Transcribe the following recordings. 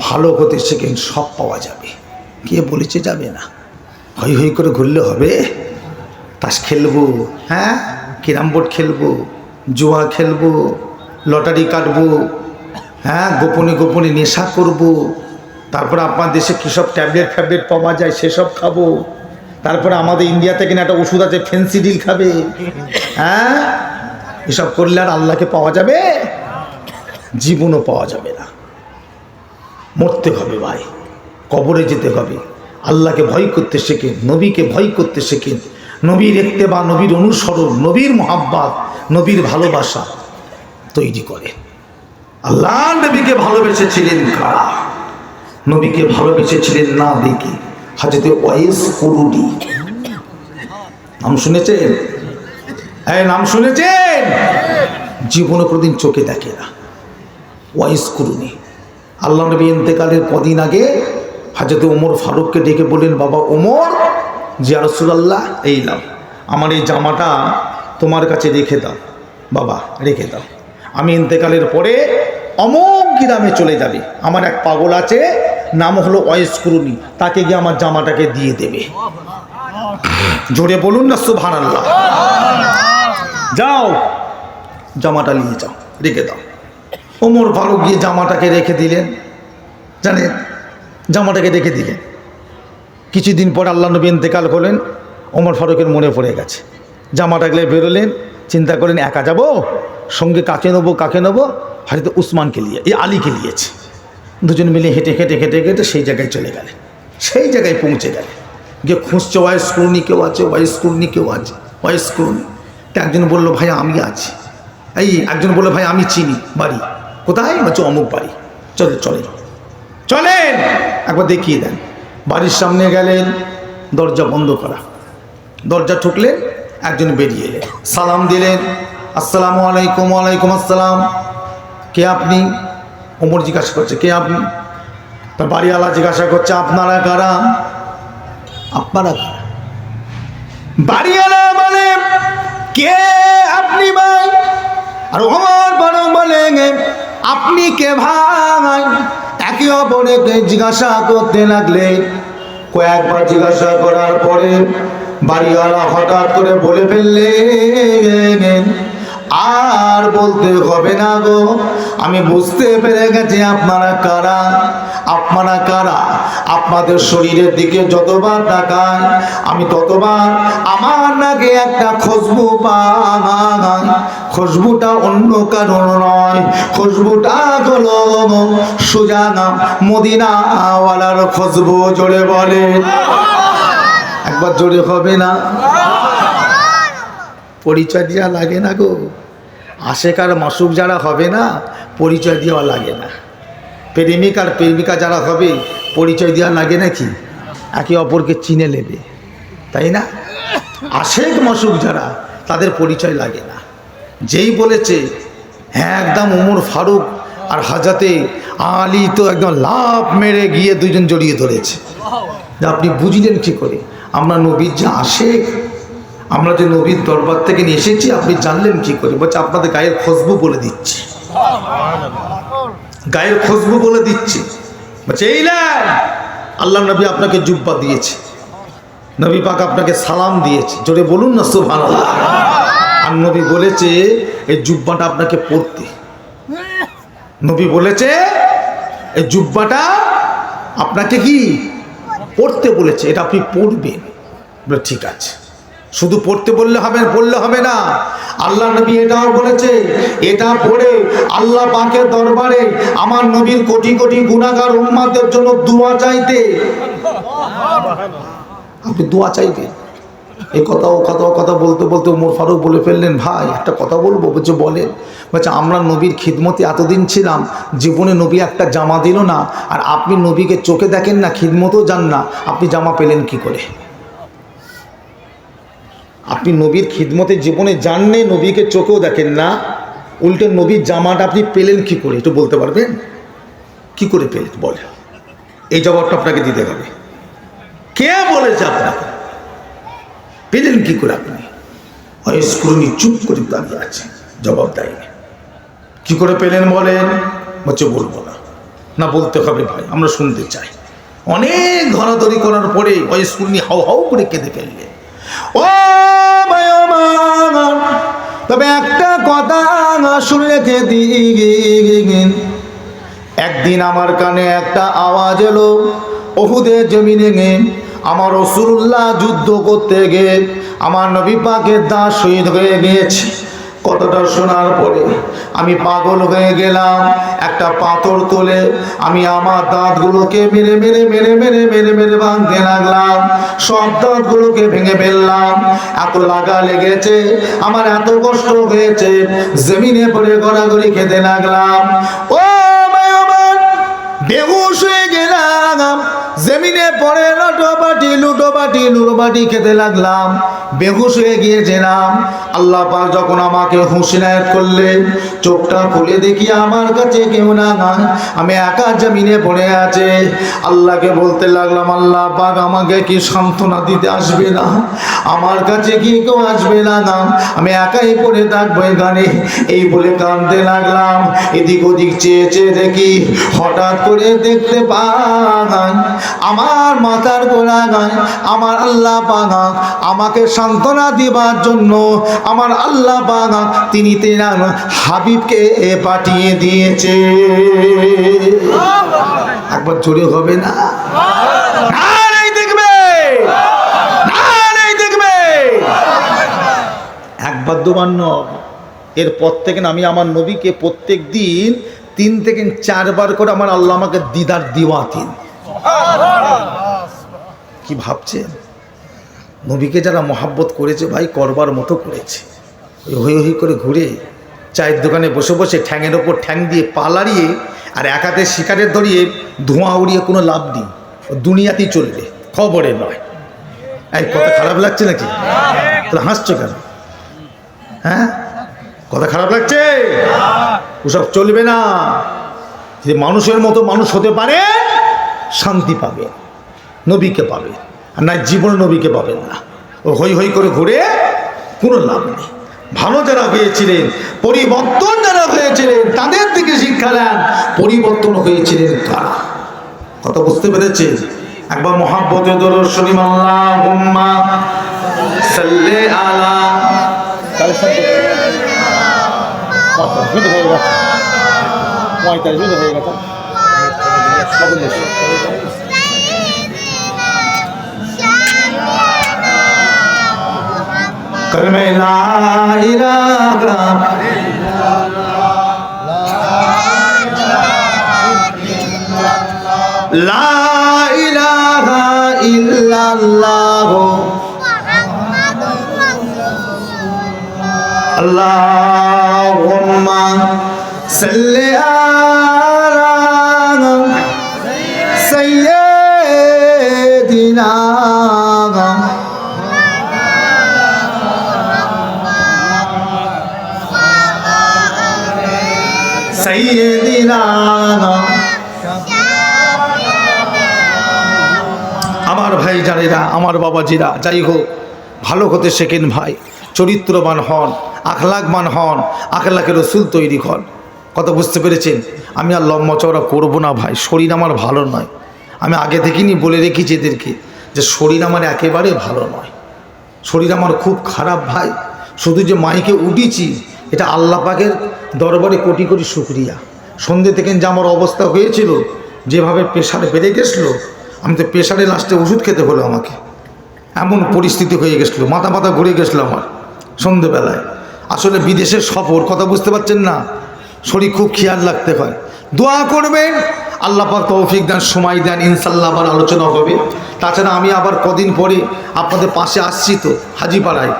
ভালো হতে শেখেন, সব পাওয়া যাবে। কে বলেছে যাবে না? হই হই করে ঘুরলে হবে। তাস খেলব হ্যাঁ? ক্যারাম বোর্ড খেলব, জুয়া খেলব, লটারি কাটবো হ্যাঁ? গোপনে গোপনে নেশা করব। তারপরে আপনার দেশে কী সব ট্যাবলেট ফ্যাবলেট পাওয়া যায় সেসব খাব। তারপরে আমাদের ইন্ডিয়াতে কিনা একটা ওষুধ আছে ফেন্সিডিল খাবে। হ্যাঁ? এসব করলে আর আল্লাহকে পাওয়া যাবে? জীবনও পাওয়া যাবে না। মরতে হবে ভাই, কবরে যেতে হবে। আল্লাহকে ভয় করতে শেখেন নবীকে ভয় করতে শেখেন নবীর একতে বা নবীর অনুসরণ, নবীর মোহাব্বাত, নবীর ভালোবাসা তৈরি করেন আল্লাহ নবীকে ভালোবেসেছিলেন কারা? নবীকে ভালোবেসেছিলেন না দেখে। হাজতে ওয়াইস করুনি নাম শুনেছেন? এই নাম শুনেছেন? জীবনে কোনোদিন চোখে দেখে না। ওয়াইস করুনি আল্লাহ নবী ইন্তেকালের কদিন আগে হাজরত ওমর ফারুককে ডেকে বললেন, বাবা ওমর জিয়া রসুলাল্লাহ, এই নাও, আমার এই জামাটা তোমার কাছে রেখে দাও, বাবা, রেখে দাও। আমি ইন্তেকালের পরে অমোক গ্রামে চলে যাবে। আমার এক পাগল আছে, নাম হলো ওয়েস কুরুনি, তাকে গিয়ে আমার জামাটাকে দিয়ে দেবে। জোরে বলুন না সুভান আল্লাহ যাও, জামাটা নিয়ে যাও, রেখে দাও। ওমর ফারুক গিয়ে জামাটাকে রেখে দিলেন। জানেন, জামাটাকে রেখে দিলেন। কিছুদিন পর আল্লাহ নবী ইন্তেকাল করলেন, ওমর ফারুকের মনে পড়ে গেছে। জামাটাকে বেরোলেন, চিন্তা করেন একা যাব? সঙ্গে কাকে নেব কাকে নেব? হয়তো উসমানকে নিয়ে, এই আলীকে নিয়েছে। দুজন মিলে হেঁটে হেঁটে হেঁটে হেঁটে সেই জায়গায় চলে গেলেন। সেই জায়গায় পৌঁছে গেলেন। গিয়ে খুঁজছে ওয়াইস কুর্নি কেউ আছে? ওয়াইস কুর্নি কেউ আছে? ওয়াইস কুর্নি একজন বলল, ভাই, আমি আছি। এই একজন বলল, ভাই, আমি চিনি, বাড়ি। কোথায়? বলছে অমুক বাড়ি? চলে চলে চলেন! একবার দেখিয়ে দেন। বাড়ির সামনে গেলেন, দরজা বন্ধ করা। দরজা ঠুকলেন, একজন বেরিয়ে এলেন। সালাম দিলেন, আসসালামু আলাইকুম, ওয়ালাইকুম আসসালাম। কে আপনি? ওমর জিজ্ঞাসা করছে, কে আপনি? তার বাড়িওয়ালা জিজ্ঞাসা করছে, আপনারা কারা? আপনারা কারা? বাড়িওয়ালা বলে কে আপনি ভাই? আর ওমর বড় বলে আপনি কে ভাই? একে অপরকে জিজ্ঞাসা করতে লাগলে কয়েকবার জিজ্ঞাসা করার পরে বাড়িওয়ালা হঠাৎ করে বলে ফেললেন আর বলতে হবে না গো, আমি বুঝতে পেরে গেছি আপনারা কারা। আপনারা কারা? আপনাদের শরীরের দিকে যতবার তাকায়, আমি ততবার আমার নাকে একটা খুশবু পাই। খুশবুটা অন্য কারণ নয়, খুশবুটা হলো সুজানা মদিনাওয়ালার খুশবু, জোরে বলে। একবার জোরে হবে না? পরিচয় দেওয়া লাগে না গো। আশেকার মাসুক যারা হবে না, পরিচয় দেওয়া লাগে না। প্রেমিক আর প্রেমিকা যারা হবে, পরিচয় দেওয়া লাগে নাকি? একে অপরকে চিনে নেবে, তাই না? আশেক মাসুক যারা, তাদের পরিচয় লাগে না। যেই বলেছে হ্যাঁ একদম উমর ফারুক আর হাজাতে আলী তো একদম লাভ মেরে গিয়ে দুজন জড়িয়ে ধরেছে। আপনি বুঝলেন কি করে? আমরা নবীর যে আশেক আমরা যে নবীর দরবার থেকে নিয়ে এসেছি, আপনি জানলেন কি করে? বলছে, আপনাদের গায়ের খুশবু বলে দিচ্ছি। গায়ের খুশবু বলে দিচ্ছি। আল্লাহ নবী আপনাকে জুব্বা দিয়েছে। নবী পাক আপনাকে সালাম দিয়েছে। জোরে বলুন না সুভান আর নবী বলেছে, এই জুব্বাটা আপনাকে পড়তে। নবী বলেছে, এই জুব্বাটা আপনাকে কি? পড়তে বলেছে। এটা আপনি পড়বেন। ঠিক আছে। শুধু পড়তে বললে হবে বললে হবে না। আল্লাহ নবী এটাও বলেছে, এটা পড়ে আল্লাহ পাকের দরবারে আমার নবীর কোটি কোটি গুণাগার উম্মাদের জন্য দোয়া চাইতে। আপনি দোয়া চাইতে এ কথা, ও কথা ও কথা বলতে বলতে উমর ফারুক বলে ফেললেন, ভাই, একটা কথা বলব? বলছে, বলেন। বলছে, আমরা নবীর খিদমতে এতদিন ছিলাম, জীবনে নবী একটা জামা দিল না, আর আপনি নবীকে চোখে দেখেন না, খিদমতেও যান না, আপনি জামা পেলেন কি করে? আপনি নবীর খিদমতে জীবনে জাননে নবীকে চোখেও দেখেন না। উল্টে নবীর জামাটা আপনি পেলেন কি করে? একটু বলতে পারবেন? কি করে পেলেন? বলে এই জবাবটা আপনাকে দিতে হবে। কে বলেছে আপনাকে? পেলেন কি করে আপনি? অস্কুরনি চুপ করে দাঁড়িয়ে আছে, জবাব দেয়নি। কি করে পেলেন বলেন? বলছে, বলব না। না, বলতে হবে ভাই, আমরা শুনতে চাই। অনেক ধরাধরি করার পরে নিয়ে হাউ হাউ করে কেঁদে ফেললে ও তবে একটা কথা শুনে রেখে দিন একদিন আমার কানে একটা আওয়াজ এলো, ওহুদের জমিনে গে, আমার রসুল্লাহ যুদ্ধ করতে গিয়ে আমার নবী পাকের দাস শহীদ হয়ে গিয়েছে। কতটা শোনার পরে আমি পাগল হয়ে গেলাম, একটা পাথর তোলে আমি আমার দাঁতগুলোকে মেরে মেরে মেরে মেরে মেরে মেরে ভাঙতে লাগলাম, সব দাঁতগুলোকে ভেঙে ফেললাম। এত লাগা লেগেছে, আমার এত কষ্ট হয়েছে, জমিনে পড়ে গড়াগড়ি খেতে লাগলাম। ও আমার বেহুশ হয়ে গেলাম, জমিনে পড়ে লুটোপাটি লুটোপাটি লুটোপাটি খেতে লাগলাম, বেহুশ হয়ে গিয়েছিলাম। আল্লাহ পাক যখন আমাকে হুঁশিনায়ত করলেন, চোখটা খুলে দেখি আমার কাছে কেউ না আমি একা জমিনে পড়ে আছে। আল্লাহকে বলতে লাগলাম, আল্লাহ পাক আমাকে কি সান্ত্বনা দিতে আসবে না? আমার কাছে কি কেউ আসবে না? না আমি একাই পড়ে থাকব এখানে। এই বলে কাঁদতে লাগলাম। এদিক ওদিক চেয়ে চেয়ে দেখি, হঠাৎ করে দেখতে পাই, আমার মাথার গোড়াগায় আমার আল্লাহ পাগা আমাকে সান্ত্বনা দিবার জন্য আমার আল্লাহ পাগা তিনি তেনার হাবিবকে পাঠিয়ে দিয়েছে। একবার জোরে হবে না? একবার দুবার নয় এরপর থেকে আমি আমার নবীকে প্রত্যেক দিন তিন থেকে চারবার করে আমার আল্লাহ আমাকে দিদার দিওয়াতিন। কি ভাবছেন নবীকে যারা মহাব্বত করেছে ভাই, করবার মতো করেছে। ওই হই হই করে ঘুরে চায়ের দোকানে বসে বসে ঠ্যাঙের ওপর ঠ্যাং দিয়ে পা লাড়িয়ে আর এক হাতে শিকারের ধরিয়ে ধোঁয়া উড়িয়ে কোনো লাভ নেই। দুনিয়াতেই চলবে, খবরে নয়। এই, কথা খারাপ লাগছে নাকি? তাহলে হাসছো কেন? হ্যাঁ? কথা খারাপ লাগছে? ওসব চলবে না। যে মানুষের মতো মানুষ হতে পারে, শান্তি পাবে। নবীকে পাবে। আর না, জীবন নবীকে পাবেন না। ও হই হই করে ঘুরে কোনো লাভ নেই। ভালো যারা হয়েছিলেন, পরিবর্তন যারা হয়েছিলেন, তাদের থেকে শিক্ষা নেন। পরিবর্তন হয়েছিলেন কারা? কথা বুঝতে পেরেছে একবার মহাব্বতে দর্শনী আল্লাহুম্মা সাল্লি আলা পঁয়তাল্লিশ হয়ে গেছে। করমে লা ইলাহা লা ইলাহা ইল্লাল্লাহ আল্লাহুম্মা সাল্লি আলা আমার ভাই জানেরা, আমার বাবাজিরা, যাই হোক, ভালো হতে শেখেন ভাই, চরিত্রবান হন আখলাকমান হন আখলাকে রসুল তৈরি হন। কথা বুঝতে পেরেছেন? আমি আর লম্বা চওড়া করব না ভাই, শরীর আমার ভালো নয়। আমি আগে থেকেই বলে রেখেছি এদেরকে যে শরীর আমার একেবারে ভালো নয়। শরীর আমার খুব খারাপ ভাই, শুধু যে মাইকে উঠেছি এটা আল্লাহ পাকের দরবারে কোটি কোটি শুক্রিয়া। সন্ধে থেকে যে আমার অবস্থা হয়েছিল, যেভাবে প্রেশারে বেড়ে গেছিল, আমি তো প্রেশারে লাস্টে ওষুধ খেতে হলো আমাকে। এমন পরিস্থিতি হয়ে গেছিল, মাথা মাথা ঘুরে গেছিল আমার সন্ধেবেলায়। আসলে বিদেশের সফর, কথা বুঝতে পারছেন না, শরীর খুব খেয়াল রাখতে হয়। দোয়া করবেন আল্লাহ পাক তৌফিক দেন সময় দেন ইনশাল্লাহ আবার আলোচনা হবে। তাছাড়া আমি আবার কদিন পরে আপনাদের পাশে আসছি তো হাজিপাড়ায়।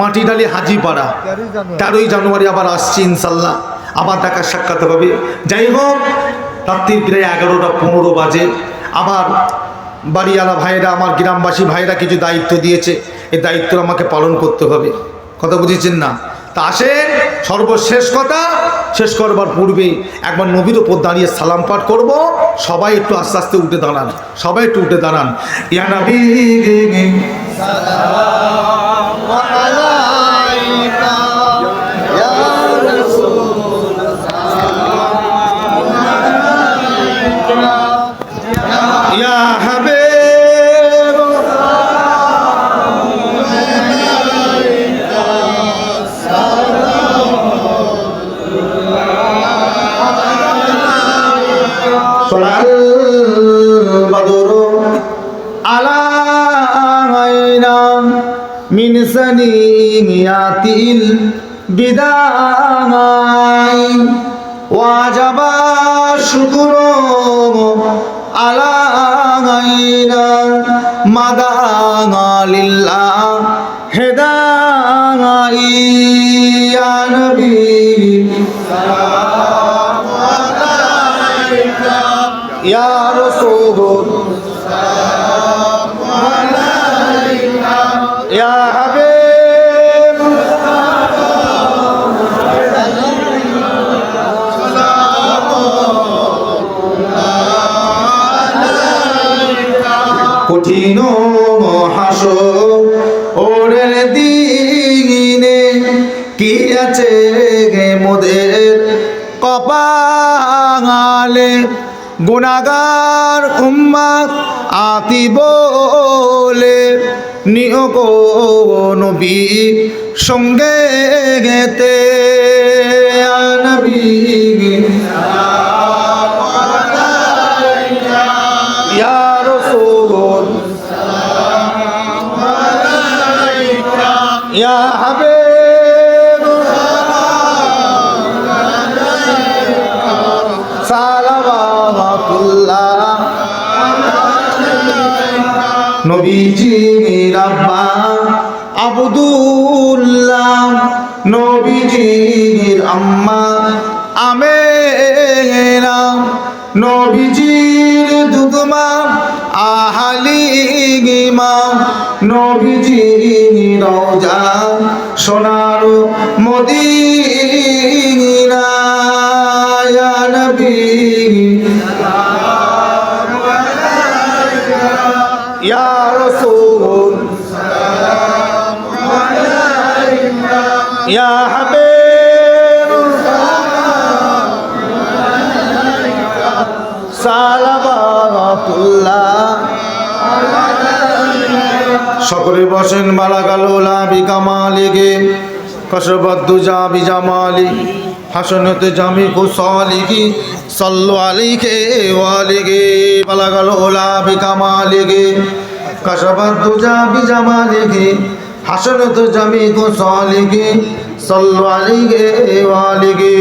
মাটিডালি। হাজিপাড়া। তেরোই জানুয়ারি। আবার আসছি ইনশাল্লাহ আবার দেখা সাক্ষাৎ হবে। যাই হোক রাত্রি প্রায় এগারোটা পনেরো বাজে। আবার বাড়িওয়ালা ভাইরা আমার গ্রামবাসী ভাইরা কিছু দায়িত্ব দিয়েছে। এই দায়িত্ব আমাকে পালন করতে হবে। কথা বুঝেছেন না? তা আসেন। সর্বশেষ কথা, শেষ করবার পূর্বে একবার নবীর ওপর দাঁড়িয়ে সালাম পাঠ করব। সবাই একটু আস্তে আস্তে উঠে দাঁড়ান। সবাই একটু উঠে দাঁড়ান। ইয়া নবী বিদায়। ওয়াজাবা শুকুরু আলাইনা মাদানা লিল্লাহ হেদাই নবী ইয়া কঠিন হাস ওরের দিনে কি আছে গে মোদের কপালে? গুণাগার উম্মা আতি বলে নিয়োগ নবী, সঙ্গে গেতে। নবী। নবীজির আব্বা আবদুল্লাহ নবীজির আম্মা আমেনা নবীজির দুধমা আহালিগিমা নবীজির রওজা সোনার মদিনা। ইয়া হাবিব সালাবাতুল্লাহ। সকলে বসেন বালা গালোলা বিকামালিগে কসবদ্দু যা বিজামালি হাসনতে জামি কুসালিগি সল্লু আলিকে ওয়ালিগে বালা গালোলা বিকামালিগে কসবদ্দু হাসনতে জামি কুসালিগি সল্লু আলিগে ওয়ালিগে